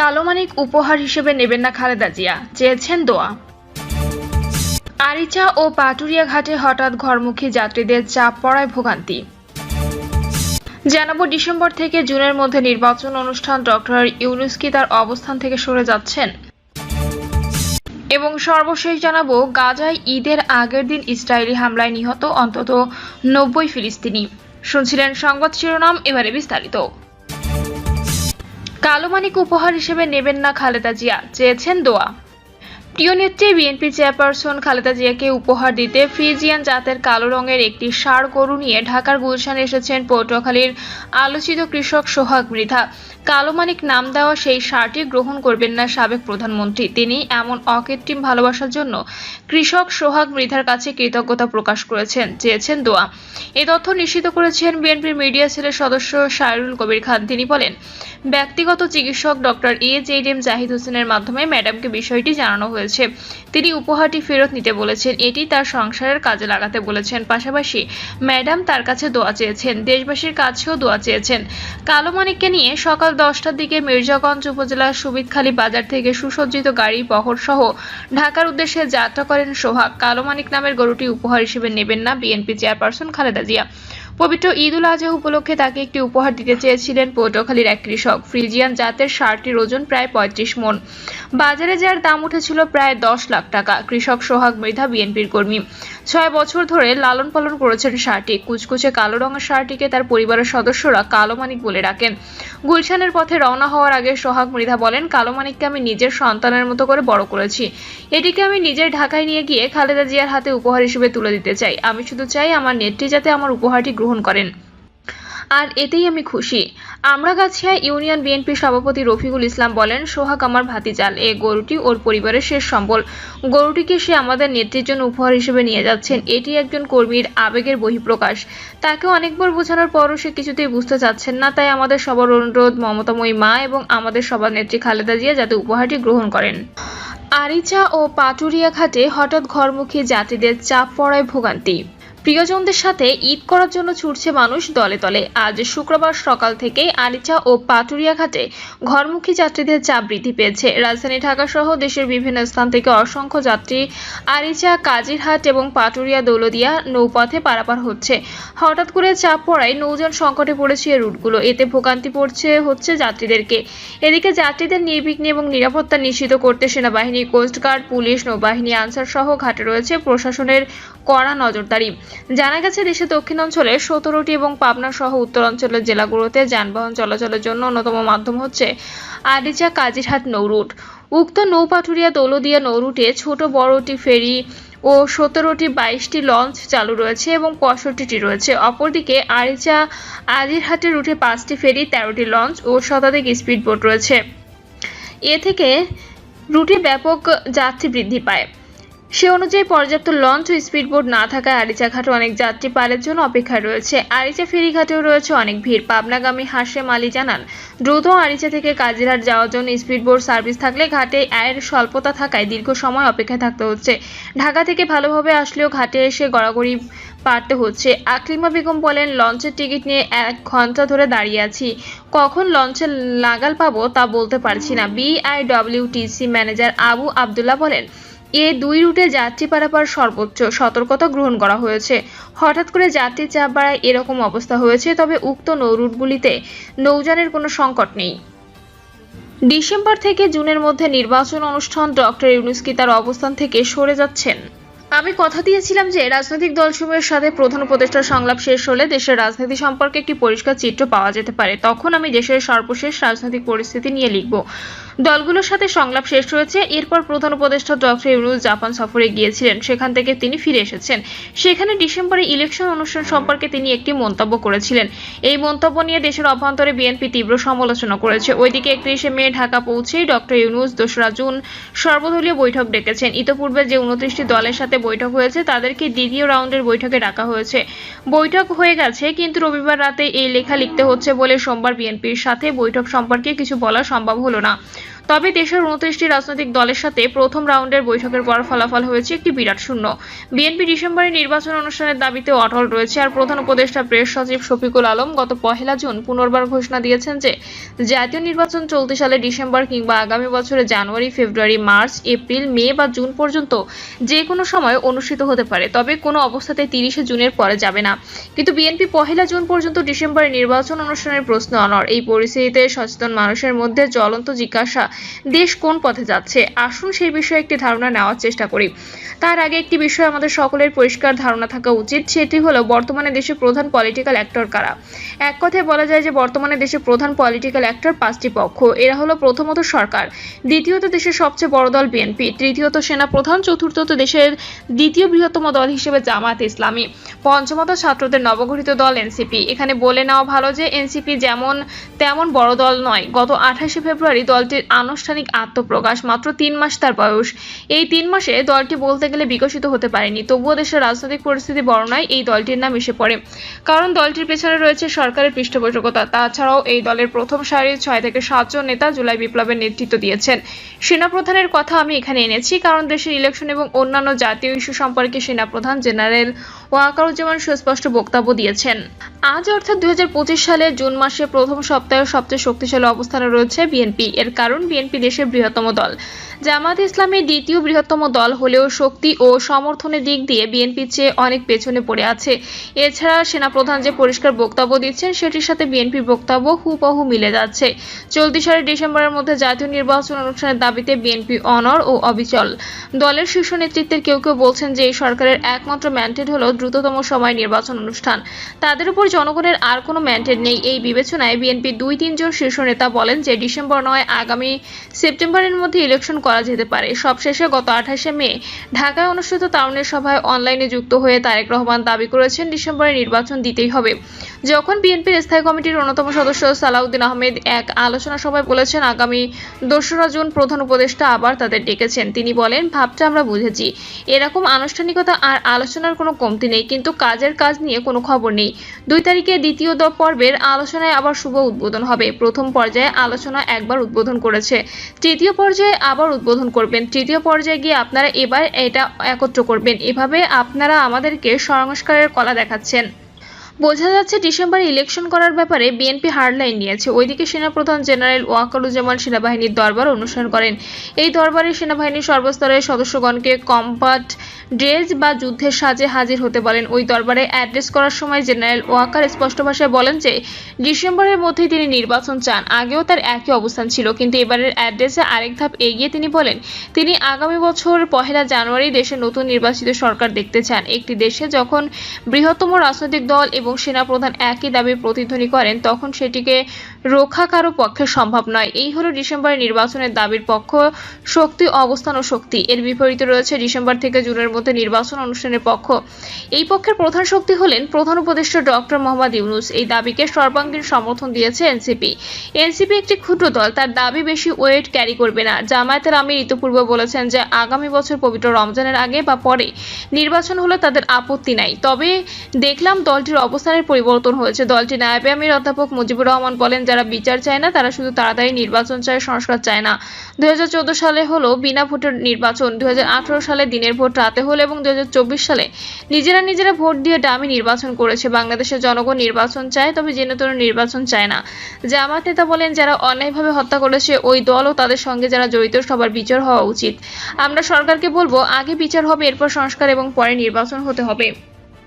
কালোমানিক উপহার হিসেবে নেবেন না খালেদা জিয়া। চেয়েছেন দোয়া। আরিচা ও পাটুরিয়া ঘাটে হঠাৎ ঘরমুখী যাত্রীদের চাপ পড়ায় ভোগান্তি। জানাব, ডিসেম্বর থেকে জুনের মধ্যে নির্বাচন অনুষ্ঠান ডক্টর ইউনুস কি তার অবস্থান থেকে সরে যাচ্ছেন? এবং সর্বশেষ জানাব, গাজায় ঈদের আগের দিন ইসরায়েলি হামলায় নিহত অন্তত নব্বই ফিলিস্তিনি। শুনছিলেন সংবাদ শিরোনাম, এবারে বিস্তারিত। কালোমানিক উপহার হিসেবে নেবেন না খালেদা জিয়া চেয়েছেন দোয়া। নেত্রী বিএনপি চেয়ারপারসন খালেদা জিয়াকে উপহার দিতে ফ্রিজিয়ান জাতের কালো রঙের একটি সার গরু নিয়ে ঢাকার গুলশানে এসেছেন পটুয়াখালীর আলোচিত কৃষক সোহাগ মৃধা। কালোমানিক নাম দেওয়া সেই সারটি গ্রহণ করবেন না সাবেক প্রধানমন্ত্রী। তিনি এমন অকৃত্রিম ভালোবাসার জন্য কৃষক সোহাগ মৃধার কাছে কৃতজ্ঞতা প্রকাশ করেছেন, চেয়েছেন দোয়া। এ তথ্য নিশ্চিত করেছেন বিএনপির মিডিয়া সেলের সদস্য শাহরুল কবির খান। তিনি বলেন, ব্যক্তিগত চিকিৎসক doctor A Z M Zahid হোসেনের মাধ্যমে ম্যাডামকে বিষয়টি জানানো হয়েছে। তিনি উপহারটি ফেরত নিতে বলেছেন। এটি তার সংসারের কাজে লাগাতে বলেছেন। পাশাপাশি ম্যাডাম তার কাছে দোয়া চেয়েছেন। দেশবাসীর কাছেও দোয়া চেয়েছেন। কালো মানিককে নিয়ে সকাল দশটার দিকে মির্জাগঞ্জ উপজেলার সুবিদখালী বাজার থেকে সুসজ্জিত গাড়ি বহর সহ ঢাকার উদ্দেশ্যে যাত্রা করেন সোহাগ। কালো মানিক নামের গরুটি উপহার হিসেবে নেবেন না বিএনপি চেয়ারপারসন খালেদা জিয়া। পবিত্র ঈদ উল আজহা উপলক্ষে তাকে একটি উপহার দিতে চেয়েছিলেন পটুয়াখালীর এক কৃষক। ফ্রিজিয়ান জাতের সারটির ওজন প্রায় পঁয়ত্রিশ মন। বাজারে যার দাম উঠেছিল প্রায় দশ লাখ টাকা। কৃষক সোহাগ মৃধা, বিএনপির কর্মী। ছয় বছর ধরে লালন পালন করেছেন সারটি কুচকুচে কালো রঙের সারটিকে তার পরিবারের সদস্যরা কালো মানিক বলে ডাকেন। গুলশানের পথে রওনা হওয়ার আগে সোহাগ মৃধা বলেন, কালো মানিককে আমি নিজের সন্তানের মতো করে বড় করেছি। এটিকে আমি নিজের ঢাকায় নিয়ে গিয়ে খালেদা জিয়ার হাতে উপহার হিসেবে তুলে দিতে চাই। আমি শুধু চাই আমার নেত্রী যাতে আমার উপহারটি গ্রহণ করেন। আর এতেই আমি খুশি। আমরাগাছিয়া ইউনিয়ন বিএনপি সভাপতি রফিকুল ইসলাম বলেন, সোহাগ আমার ভাতিজাল, এ গরুটি ওর পরিবারের শেষ সম্বল। গরুটিকে সে আমাদের নেত্রীর জন্য উপহার হিসেবে নিয়ে যাচ্ছেন। এটি একজন কর্মীর আবেগের বহিঃপ্রকাশ। তাকে অনেকবার বোঝানোর পরও সে কিছুতেই বুঝতে চাচ্ছেন না, তাই আমাদের সবার অনুরোধ মমতাময়ী মা এবং আমাদের সবার নেত্রী খালেদা জিয়া যাতে উপহারটি গ্রহণ করেন। আরিচা ও পাটুরিয়া ঘাটে হঠাৎ ঘরমুখী যাত্রীদের চাপ পড়ায় ভোগান্তি। প্রিয়জনদের সাথে ঈদ করার জন্য ছুটছে মানুষ দলে দলে। আজ শুক্রবার সকাল থেকে আরিচা ও পাটুরিয়া ঘাটে ঘরমুখী যাত্রীদের চাপ বৃদ্ধি পেয়েছে। রাজধানী ঢাকা সহ দেশের বিভিন্ন স্থান থেকে অসংখ্য যাত্রী আরিচা, কাজিরহাট এবং পাটুরিয়া দৌলদিয়া নৌপথে পারাপার হচ্ছে। হঠাৎ করে চাপ পড়ায় নৌজন সংকটে পড়েছে এই রুটগুলো। এতে ভোগান্তি পড়ছে, হচ্ছে যাত্রীদেরকে। এদিকে যাত্রীদের নির্বিঘ্নে এবং নিরাপত্তা নিশ্চিত করতে সেনাবাহিনী, কোস্টগার্ড, পুলিশ, নৌবাহিনী, আনসার সহ ঘাটে রয়েছে প্রশাসনের কড়া নজরদারি। জানা গেছে, দেশের দক্ষিণাঞ্চলের সতেরোটি এবং পাবনা সহ উত্তরাঞ্চলের জেলাগুলোতে যানবাহন চলাচলের জন্য অন্যতম মাধ্যম হচ্ছে আরিচা কাজিরহাট নৌরুট উক্ত নৌপাটুরিয়া দৌলদিয়া নৌরুটে ছোট বড়টি ফেরি ও সতেরোটি বাইশটি লঞ্চ চালু রয়েছে এবং পঁয়ষট্টিটি রয়েছে। অপরদিকে আরিচা আজিরহাটের রুটে পাঁচটি ফেরি, তেরোটি লঞ্চ ও শতাধিক স্পিডবোট রয়েছে। এ থেকে রুটে ব্যাপক যাত্রী বৃদ্ধি পায়। সে অনুযায়ী পর্যাপ্ত লঞ্চ ও স্পিডবোট না থাকায় আরিচা ঘাটে অনেক যাত্রী পারের জন্য অপেক্ষায় রয়েছে। আরিচা ফেরিঘাটেও রয়েছে অনেক ভিড়। পাবনাগামী হাসেম আলী জানান, দ্রুত আরিচা থেকে কাজিরহাট যাওয়ার জন্য স্পিডবোট সার্ভিস থাকলে ঘাটে আয়ের স্বল্পতা থাকায় দীর্ঘ সময় অপেক্ষায় থাকতে হচ্ছে। ঢাকা থেকে ভালোভাবে আসলেও ঘাটে এসে গড়াগড়ি পারতে হচ্ছে। আকলিমা বেগম বলেন, লঞ্চের টিকিট নিয়ে এক ঘণ্টা ধরে দাঁড়িয়ে আছি। কখন লঞ্চের লাগাল পাবো তা বলতে পারছি না। বিআইডব্লিউটিসি ম্যানেজার আবু আবদুল্লাহ বলেন এ দুই রুটে যাত্রী পারাপার সর্বোচ্চ সতর্কতা গ্রহণ করা হয়েছে। হঠাৎ করে যাত্রী চাপ বাড়ায় এরকম অবস্থা হয়েছে, তবে উক্ত নৌ রুটগুলিতে নৌযানের কোনো সংকট নেই। ডিসেম্বর থেকে জুনের মধ্যে নির্বাচন অনুষ্ঠান ডক্টর ইউনুস্কি তার অবস্থান থেকে সরে যাচ্ছেন? আমি কথা দিয়েছিলাম যে রাজনৈতিক দলসমূহের সাথে প্রধান উপদেষ্টার সংলাপ শেষ হলে দেশের রাজনীতি সম্পর্কে একটি পরিষ্কার চিত্র পাওয়া যেতে পারে। তখন আমি দেশের সর্বশেষ রাজনৈতিক পরিস্থিতি নিয়ে লিখব। দলগুলোর সাথে সংলাপ শেষ হয়েছে, এরপর প্রধান উপদেষ্টা ডক্টর ইউনুস জাপান সফরে গিয়েছিলেন। সেখান থেকে তিনি ফিরে এসেছেন। সেখানে ডিসেম্বরে ইলেকশন অনুষ্ঠান সম্পর্কে তিনি একটি মন্তব্য করেছিলেন। এই মন্তব্য নিয়ে দেশের অভ্যন্তরে বিএনপি তীব্র সমালোচনা করেছে। ওইদিকে একত্রিশে মে ঢাকা পৌঁছেই ডক্টর ইউনুস দোসরা জুন সর্বদলীয় বৈঠক ডেকেছেন। ইতোপূর্বে যে উনত্রিশটি দলের সাথে বৈঠক হয়েছে, তাদেরকে দ্বিতীয় রাউন্ডের বৈঠকে ডাকা হয়েছে। বৈঠক হয়ে গেছে, কিন্তু রবিবার রাতে এই লেখা লিখতে হচ্ছে বলে সোমবার বিএনপির সাথে বৈঠক সম্পর্কে কিছু বলা সম্ভব হলো না। তবে দেশের উনত্রিশটি রাজনৈতিক দলের সাথে প্রথম রাউন্ডের বৈঠকের পর ফলাফল হয়েছে একটি বিরাট শূন্য। বিএনপি ডিসেম্বরে নির্বাচন অনুষ্ঠানের দাবিতে অটল রয়েছে আর প্রধান উপদেষ্টা প্রেস সচিব শফিকুল আলম গত পহেলা জুন পুনর্বার ঘোষণা দিয়েছেন যে, জাতীয় নির্বাচন চলতি সালে ডিসেম্বর কিংবা আগামী বছরে জানুয়ারি, ফেব্রুয়ারি, মার্চ, এপ্রিল, মে বা জুন পর্যন্ত যে কোনো সময় অনুষ্ঠিত হতে পারে, তবে কোনো অবস্থাতে তিরিশে জুনের পরে যাবে না। কিন্তু বিএনপি পহেলা জুন পর্যন্ত ডিসেম্বরে নির্বাচন অনুষ্ঠানের প্রশ্ন অনর এই পরিস্থিতিতে সচেতন মানুষের মধ্যে জ্বলন্ত জিজ্ঞাসা দেশ কোন পথে যাচ্ছে? আসুন সেই বিষয়ে একটি ধারণা নেওয়ার চেষ্টা করি। তার আগে একটি বিষয় আমাদের সকলের পরিষ্কার ধারণা থাকা উচিত, সেটি হলো বর্তমানে দেশের প্রধান পলিটিক্যাল অ্যাক্টর কারা? এক কথায় বলা যায় যে বর্তমানে দেশের প্রধান পলিটিক্যাল অ্যাক্টর পাঁচটি পক্ষ। এরা হলো প্রথমত সরকার, দ্বিতীয়ত দেশের সবচেয়ে বড় দল বিএনপি তৃতীয়ত সেনা প্রধান, চতুর্থত দেশের দ্বিতীয় বৃহত্তম দল হিসেবে জামাত ইসলামী, পঞ্চমত ছাত্রদের নবগঠিত দল এনসিপি এখানে বলে নেওয়া ভালো যে এনসিপি যেমন তেমন বড় দল নয়। গত আঠাশে ফেব্রুয়ারি দলটির আনুষ্ঠানিক আত্মপ্রকাশ, মাত্র তিন মাস তার বয়স। এই তিন মাসে দলটি বলতে গেলে বিকশিত হতে পারেনি। তবুও দেশের রাজনৈতিক পরিস্থিতি বর্ণায় এই দলটির নাম এসে পড়ে। কারণ দলটির পেছনে রয়েছে সরকারের পৃষ্ঠপোষকতা। তাছাড়াও এই দলের প্রথম সারির ছয় থেকে সাতজন নেতা জুলাই বিপ্লবের নেতৃত্ব দিয়েছেন। সেনাপ্রধানের কথা আমি এখানে এনেছি, কারণ দেশের ইলেকশন এবং অন্যান্য জাতীয় ইস্যু সম্পর্কে সেনাপ্রধান জেনারেল ওয়াকারুজ্জামান সুস্পষ্ট বক্তব্য দিয়েছেন। আজ অর্থাৎ দুই সালের জুন মাসে প্রথম সপ্তাহে সবচেয়ে শক্তিশালী অবস্থানে রয়েছে বিএনপি। এর কারণ বিএনপি দেশের বৃহত্তম দল। জামাত ইসলামের দ্বিতীয় বৃহত্তম দল হলেও শক্তি ও সমর্থনের দিক দিয়ে বিএনপির চেয়ে অনেক পেছনে পড়ে আছে। এছাড়া সেনাপ্রধান যে পরিষ্কার বক্তব্য দিচ্ছেন, সেটির সাথে বিএনপির বক্তব্য হুবহু মিলে যাচ্ছে। চলতি সালের ডিসেম্বরের মধ্যে জাতীয় নির্বাচন অনুষ্ঠানের দাবিতে বিএনপি অনর ও অবিচল। দলের শীর্ষ নেতৃত্বের কেউ কেউ বলছেন যে, এই সরকারের একমাত্র ম্যান্ডেট হল দ্রুততম সময় নির্বাচন অনুষ্ঠান। তাদের উপর জনগণের আর কোনো ম্যান্ডেট নেই এই বিবেচনায় বিএনপির দুই তিনজন শীর্ষ নেতা বলেন যে, ডিসেম্বর নয়, আগামী সেপ্টেম্বরের মধ্যে ইলেকশন করা যেতে পারে। সবশেষে গত আঠাশে মে ঢাকায় অনুষ্ঠিত তারুণের সভায় অনলাইনে যুক্ত হয়ে তারেক রহমান দাবি করেছেন, ডিসেম্বরে নির্বাচন দিতেই হবে। যখন বিএনপির স্থায়ী কমিটির অন্যতম সদস্য সালাউদ্দিন আহমেদ এক আলোচনা সভায় বলেছেন, আগামী দোসরা জুন প্রধান উপদেষ্টা আবার তাদের ডেকেছেন। তিনি বলেন, ভাবটা আমরা বুঝেছি। এরকম আনুষ্ঠানিকতা আর আলোচনার কোনো কমতি নেই, কিন্তু কাজের কাজ নিয়ে কোনো খবর নেই। দুই তারিখে দ্বিতীয় দ পর্বের আলোচনায় আবার শুভ উদ্বোধন হবে। প্রথম পর্যায়ে আলোচনা একবার উদ্বোধন করেছে। তৃতীয় পর্যায়ে আবার উদ্বোধন করবেন। তৃতীয় পর্যায়ে গিয়ে আপনারা এবার এটা একত্র করবেন। এভাবে আপনারা আমাদেরকে সংস্কারের কলা দেখাচ্ছেন। বোঝা যাচ্ছে ডিসেম্বরে ইলেকশন করার ব্যাপারে বিএনপি হার্ডলাইন নিয়েছে। ওইদিকে সেনাপ্রধান জেনারেল ওয়াকারুজ্জামান সেনাবাহিনীর দরবার অনুসরণ করেন। এই দরবারে সেনাবাহিনীর সর্বস্তরের সদস্যগণকে কম্পাট ড্রেস বা যুদ্ধের সাজে হাজির হতে বলেন। ওই দরবারে অ্যাড্রেস করার সময় জেনারেল ওয়াকার স্পষ্ট ভাষায় বলেন যে, ডিসেম্বরের মধ্যেই তিনি নির্বাচন চান। আগেও তার একই অবস্থান ছিল, কিন্তু এবারের অ্যাড্রেসে আরেক ধাপ এগিয়ে তিনি বলেন, তিনি আগামী বছর পহেলা জানুয়ারি দেশে নতুন নির্বাচিত সরকার দেখতে চান। একটি দেশে যখন বৃহত্তম রাজনৈতিক দল এবং সেনাপ্রধান একই দাবি প্রতিধ্বনি করেন, তখন সেটিকে রক্ষা কারও পক্ষে সম্ভব নয়। এই হলো ডিসেম্বরে নির্বাচনের দাবির পক্ষ। শক্তি, অবস্থান ও শক্তি। এর বিপরীতে রয়েছে ডিসেম্বর থেকে জুনের মধ্যে নির্বাচন অনুষ্ঠানের পক্ষ। এই পক্ষের প্রধান শক্তি হলেন প্রধান উপদেষ্টা ডক্টর মোহাম্মদ ইউনুস। এই দাবিকে সর্বাঙ্গীন সমর্থন দিয়েছে এনসিপি। এনসিপি একটি ক্ষুদ্র দল, তার দাবি বেশি ওয়েট ক্যারি করবে না। জামায়াতের আমির ইতিপূর্বে বলেছেন যে, আগামী বছর পবিত্র রমজানের আগে বা পরে নির্বাচন হলে তাদের আপত্তি নাই। তবে দেখলাম দলটির অবস্থানের পরিবর্তন হয়েছে। দলটি নায়েবে আমির অধ্যাপক মুজিবুর রহমান বলেন, যারা বিচার চায় না, তারা শুধু তাড়াতাড়ি নির্বাচন চায়, সংস্কার চায় না। দুই সালে হলো বিনা ভোটের নির্বাচন। দুই হাজার আঠেরো সালে দিনের ভোট রাতে হলো এবং দুই সালে নিজেরা নিজেরা ভোট দিয়ে ডামি নির্বাচন করেছে। বাংলাদেশের জনগণ নির্বাচন চায়, তবে জেনে তেন নির্বাচন চায় না। জামাত নেতা বলেন, যারা অন্যায়ভাবে হত্যা করেছে, ওই দল ও তাদের সঙ্গে যারা জড়িত, সবার বিচার হওয়া উচিত। আমরা সরকারকে বলব, আগে বিচার হবে, এরপর সংস্কার এবং পরে নির্বাচন হতে হবে।